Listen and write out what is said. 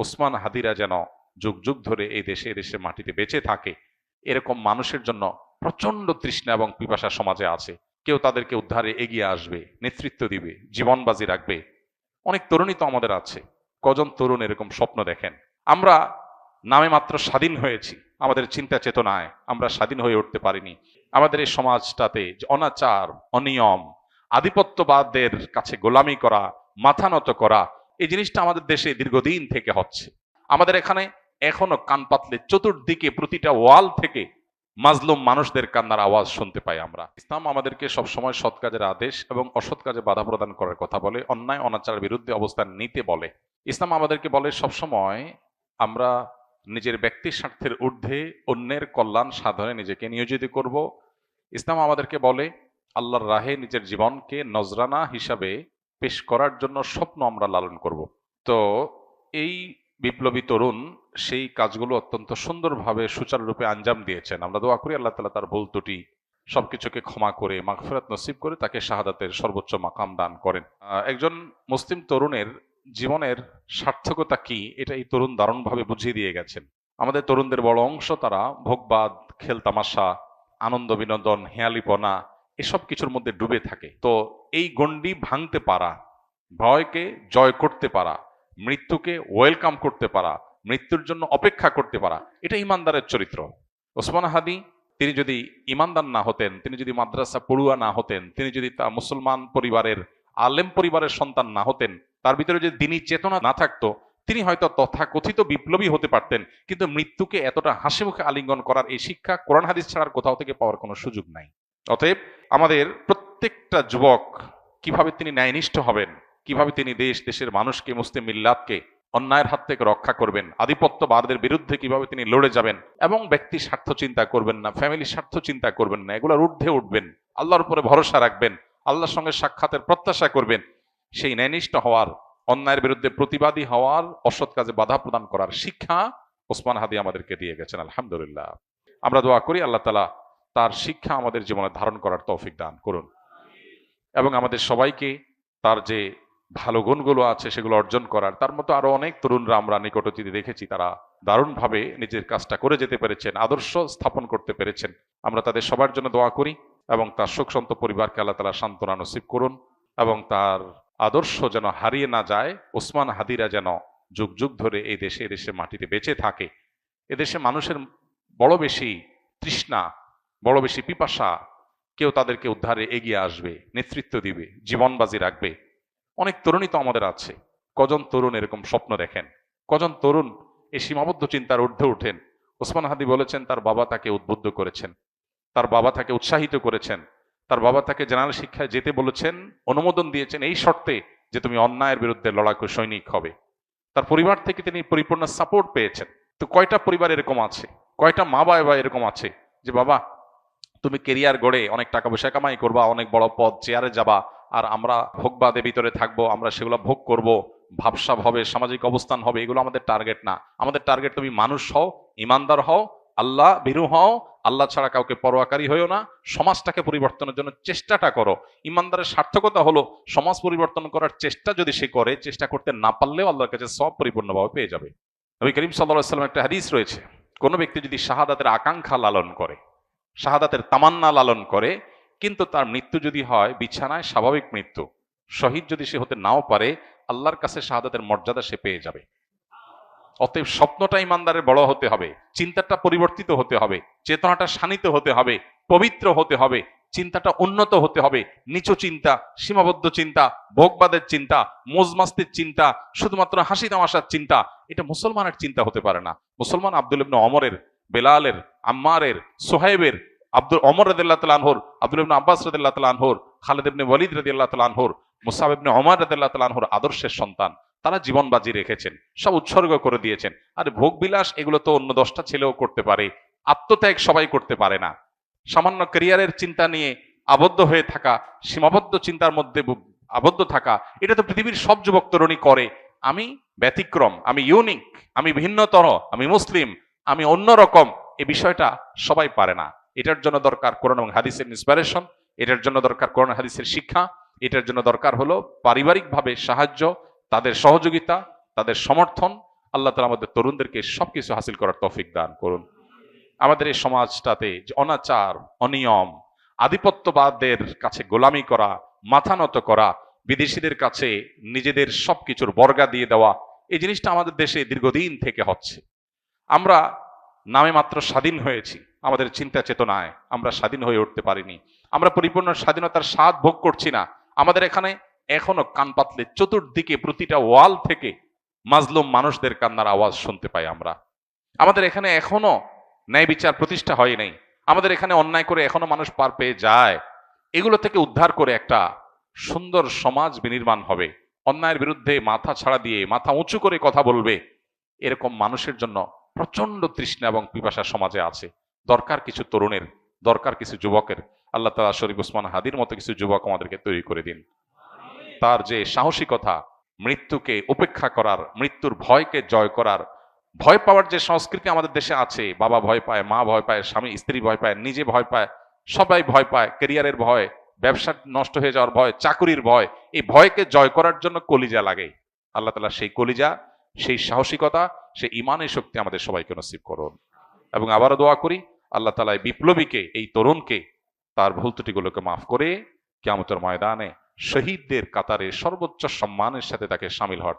ওসমান হাদিরা যেন যুগ যুগ ধরে এই দেশে, এই দেশের মাটিতে বেঁচে থাকে, এরকম মানুষের জন্য প্রচণ্ড তৃষ্ণা এবং পিপাসা সমাজে আছে। কেউ তাদেরকে উদ্ধারে এগিয়ে আসবে, নেতৃত্ব দিবে, জীবনবাজি রাখবে। অনেক তরুণী তো আমাদের আছে। কজন তরুণ এরকম স্বপ্ন দেখেন? আমরা নামে মাত্র স্বাধীন হয়েছি। আমাদের চিন্তা চেতনায় আমরা স্বাধীন হয়ে উঠতে পারিনি। আমাদের এই সমাজটাতে অনাচার, অনিয়ম, আধিপত্যবাদের কাছে গোলামি করা, মাথা নত করা এই জিনিসটা আমাদের দেশে দীর্ঘদিন থেকে হচ্ছে। আমাদের এখানে এখনও কান পাতলে চতুর্দিকে প্রতিটা ওয়াল থেকে মাজলুম মানুষদের কান্নার আওয়াজ শুনতে পাই আমরা। ইসলাম আমাদেরকে সবসময় সৎ কাজের আদেশ এবং অসৎ কাজে বাধা প্রদান করার কথা বলে, অন্যায় অনাচারের বিরুদ্ধে অবস্থান নিতে বলে। ইসলাম আমাদেরকে বলে, সবসময় আমরা নিজের ব্যক্তি স্বার্থের ঊর্ধ্বে অন্যের কল্যাণ সাধনে নিজেকে নিয়োজিত করব। ইসলাম আমাদেরকে বলে, আল্লাহর রাহে নিজের জীবনকে নজরানা হিসাবে পেশ করার জন্য স্বপ্ন আমরা লালন করব। তো এই বিপ্লবী তরুণ সেই কাজগুলো অত্যন্ত সুন্দরভাবে সুচারুরূপে আঞ্জাম দিয়েছেন। আমরা দোয়া করি আল্লাহ তালা তার ভুল ত্রুটি সবকিছুকে ক্ষমা করে, মাগফিরাত নসিব করে তাকে শাহাদাতের সর্বোচ্চ মাকাম দান করেন। একজন মুসলিম তরুণের জীবনের সার্থকতা কি এটা এই তরুণ দারুণভাবে বুঝিয়ে দিয়ে গেছেন। আমাদের তরুণদের বড় অংশ তারা ভোগবাদ খেলতামাশা আনন্দ বিনোদন, হেয়ালিপনা এসব কিছুর মধ্যে ডুবে থাকে। তো এই গণ্ডি ভাঙতে পারা, ভয়কে জয় করতে পারা, মৃত্যুকে ওয়েলকাম করতে পারা, মৃত্যুর জন্য অপেক্ষা করতে পারা, এটা ইমানদারের চরিত্র। ওসমান হাদি, তিনি যদি ইমানদার না হতেন, তিনি যদি মাদ্রাসা পড়ুয়া না হতেন, তিনি যদি তা মুসলমান পরিবারের, আলেম পরিবারের সন্তান না হতেন, তার ভিতরে যদি দিনই চেতনা না থাকতো, তিনি হয়তো তথাকথিত বিপ্লবী হতে পারতেন, কিন্তু মৃত্যুকে এতটা হাসি মুখে আলিঙ্গন করার এই শিক্ষা কোরআন হাদিস ছাড়ার কোথাও থেকে পাওয়ার কোনো সুযোগ নাই। অতএব আমাদের প্রত্যেকটা যুবক কীভাবে তিনি ন্যায়নিষ্ঠ হবেন? কীভাবে তিনি দেশ, দেশের মানুষকে, মুসলিম মিল্লাতকে অন্যায়ের হাত থেকে রক্ষা করবেন? আধিপত্যবাদদের বিরুদ্ধে কীভাবে তিনি লড়ে যাবেন? এবং ব্যক্তি স্বার্থ চিন্তা করবেন না ফ্যামিলি স্বার্থ চিন্তা করবেন না, এগুলোর ঊর্ধ্বে উঠবেন, আল্লাহর উপরে ভরসা রাখবেন, আল্লাহর সঙ্গে সাক্ষাতের প্রত্যাশা করবেন, সেই ন্যায়নিষ্ঠ হওয়ার, অন্যায়ের বিরুদ্ধে প্রতিবাদী হওয়ার অসৎ কাজে বাধা প্রদান করার শিক্ষা ওসমান হাদি আমাদেরকে দিয়ে গেছেন, আলহামদুলিল্লাহ। আমরা দোয়া করি আল্লাহ তালা তার শিক্ষা আমাদের জীবনে ধারণ করার তৌফিক দান করুন। এবং আমাদের সবাইকে তার যে ভালো গুণগুলো আছে সেগুলো অর্জন করার, তার মতো আরও অনেক তরুণরা আমরা নিকট অতীতে দেখেছি, তারা দারুণভাবে নিজের কাজটা করে যেতে পেরেছেন, আদর্শ স্থাপন করতে পেরেছেন। আমরা তাদের সবার জন্য দোয়া করি এবং তার শোকসন্ত পরিবারকে আল্লাহ তালা সান্ত্বনা নসিব করুন এবং তার আদর্শ যেন হারিয়ে না যায়, ওসমান হাদিরা যেন যুগ যুগ ধরে এই দেশে এদেশে মাটিতে বেঁচে থাকে। এদেশে মানুষের বড় বেশি তৃষ্ণা বড় বেশি পিপাসা কেউ তাদেরকে উদ্ধারে এগিয়ে আসবে, নেতৃত্ব দিবে, জীবনবাজি রাখবে। অনেক তরুণী তো আমাদের আছে। কজন তরুণ এরকম স্বপ্ন দেখেন? কজন তরুণ এই সীমাবদ্ধ চিন্তার ঊর্ধ্বে উঠেন ওসমান হাদি বলেছেন, তার বাবা তাকে উদ্বুদ্ধ করেছেন। তার বাবা তাকে উৎসাহিত করেছেন। তার বাবা তাকে জেনারেল শিক্ষায় যেতে বলেছেন, অনুমোদন দিয়েছেন এই শর্তে যে তুমি অন্যায়ের বিরুদ্ধে লড়াকু সৈনিক হবে। তার পরিবার থেকে তিনি পরিপূর্ণ সাপোর্ট পেয়েছেন। তো কয়টা পরিবার এরকম আছে? কয়টা মা বাবা এরকম আছে যে, বাবা তুমি কেরিয়ার গড়ে অনেক টাকা পয়সা কামাই করবা, অনেক বড় পদ চেয়ারে যাবা, আর আমরা ভোগবাদে ভিতরে থাকব, আমরা সেগুলো ভোগ করব, ভাবসাব হবে, সামাজিক অবস্থান হবে, এগুলো আমাদের টার্গেট না। আমাদের টার্গেট তুমি মানুষ হও, ইমানদার হও, আল্লাহ ভীরু হও, আল্লাহ ছাড়া কাউকে পরোয়াকারী হইও না, সমাজটাকে পরিবর্তনের জন্য চেষ্টাটা করো। ইমানদারের সার্থকতা হলো, সমাজ পরিবর্তন করার চেষ্টা যদি সে করে, চেষ্টা করতে না পারলেও আল্লাহর কাছে সব পরিপূর্ণভাবে পেয়ে যাবে। নবী করিম সাল্লাহ সাল্লাম একটা হাদিস রয়েছে, কোনো ব্যক্তি যদি শাহাদাতের আকাঙ্ক্ষা লালন করে শাহাদাতের তামান্না লালন করে, কিন্তু তার মৃত্যু যদি হয়, বিছানায় স্বাভাবিক মৃত্যু। শহীদ যদি সে হতে নাও পারে, আল্লাহর কাছে শাহাদাতের মর্যাদা সে পেয়ে যাবে। অতএব স্বপ্নটা ইমানদারের বড় হতে হবে, চিন্তাটা পরিবর্তিত হতে হবে, চেতনাটা শানিত হতে হবে, পবিত্র হতে হবে, চিন্তাটা উন্নত হতে হবে, নিচু চিন্তা, সীমাবদ্ধ চিন্তা, ভোগবাদের চিন্তা, মোজমাস্তির চিন্তা, শুধুমাত্র হাসি তামাশার চিন্তা, এটা মুসলমানের চিন্তা হতে পারে না। মুসলমান আব্দুল ইবনে অমরের বেলালের, আম্মারের সোহেবের আব্দুল অমর রদিল্লাহ তালানহর আব্দুল ইবনে আব্বাস রদিল্লাহ তালানহর খালেদ ইবনে ওয়ালিদ রদিল্লাহ তালানহর মুসাব ইবনে অমর রদিল্লাহ তালানহর আদর্শের সন্তান। তারা জীবন বাজি রেখেছেন, সব উৎসর্গ করে দিয়েছেন। আর ভোগ বিলাস এগুলো তো অন্য দশটা ছেলেও করতে পারে, আত্মত্যাগ সবাই করতে পারে না। সামান্য ক্যারিয়ারের চিন্তা নিয়ে আবদ্ধ হয়ে থাকা, সীমাবদ্ধ চিন্তার মধ্যে আবদ্ধ থাকা, এটা তো পৃথিবীর সব যুবক তরুণী করে। আমি ব্যতিক্রম, আমি ইউনিক আমি ভিন্নতর, আমি মুসলিম আমি অন্যরকম এই বিষয়টা সবাই পারে না। এটার জন্য দরকার কোরআন এবং হাদিসের ইন্সপিরেশন এটার জন্য দরকার কোরআন হাদিসের শিক্ষা, এটার জন্য দরকার হলো পারিবারিকভাবে সাহায্য, তাদের সহযোগিতা, তাদের সমর্থন, আল্লাহ তালা আমাদের তরুণদেরকে সবকিছু হাসিল করার তৌফিক দান করুন। আমাদের এই সমাজটাতে যে অনাচার, অনিয়ম, আধিপত্যবাদের কাছে গোলামি করা, মাথা নত করা, বিদেশিদের কাছে নিজেদের সবকিছুর বর্গা দিয়ে দেওয়া, এই জিনিসটা আমাদের দেশে দীর্ঘদিন থেকে হচ্ছে। আমরা নামে মাত্র স্বাধীন হয়েছি। আমাদের চিন্তা চেতনায় আমরা স্বাধীন হয়ে উঠতে পারিনি। আমরা পরিপূর্ণ স্বাধীনতার স্বাদ ভোগ করছি না। আমাদের এখানে এখনও কান পাতলে চতুর্দিকে প্রতিটা ওয়াল থেকে মাজলুম মানুষদের কান্নার আওয়াজ শুনতে পাই আমরা। আমাদের এখানে এখনও ন্যায় বিচার প্রতিষ্ঠা হয় নাই। আমাদের এখানে অন্যায় করে এখনও মানুষ পার পেয়ে যায়। এগুলো থেকে উদ্ধার করে একটা সুন্দর সমাজ বিনির্মাণ হবে। অন্যায়ের বিরুদ্ধে মাথা ছাড়া দিয়ে, মাথা উঁচু করে কথা বলবে, এরকম মানুষের জন্য প্রচণ্ড তৃষ্ণা এবং পিপাসা সমাজে আছে। দরকার কিছু তরুণের, দরকার কিছু যুবকের। আল্লাহ তালা শরীফ উসমান হাদির মতো কিছু যুবক আমাদেরকে তৈরি করে দিন। তার যে সাহসিকতা, মৃত্যুকে উপেক্ষা করার, মৃত্যুর ভয়কে জয় করার, ভয় পাওয়ার যে সংস্কৃতি আমাদের দেশে আছে, বাবা ভয় পায়, মা ভয় পায়, স্বামী, স্ত্রী ভয় পায়, নিজে ভয় পায়, সবাই ভয় পায়, ক্যারিয়ারের ভয়, ব্যবসা নষ্ট হয়ে যাওয়ার ভয়, চাকুরির ভয়, এই ভয়কে জয় করার জন্য কলিজা লাগে। আল্লাহ তালা সেই কলিজা সেই সাহসিকতা, সেই ইমানের শক্তি আমাদের সবাইকে নসিব করুন। এবং আবারও দোয়া করি, আল্লাহ তালা এই বিপ্লবীকে, এই তরুণকে তার ভুল ত্রুটিগুলোকে মাফ করে কেমতের ময়দানে শহীদদের কাতারে সর্বোচ্চ সম্মানের সাথে তাকে সামিল হওয়ার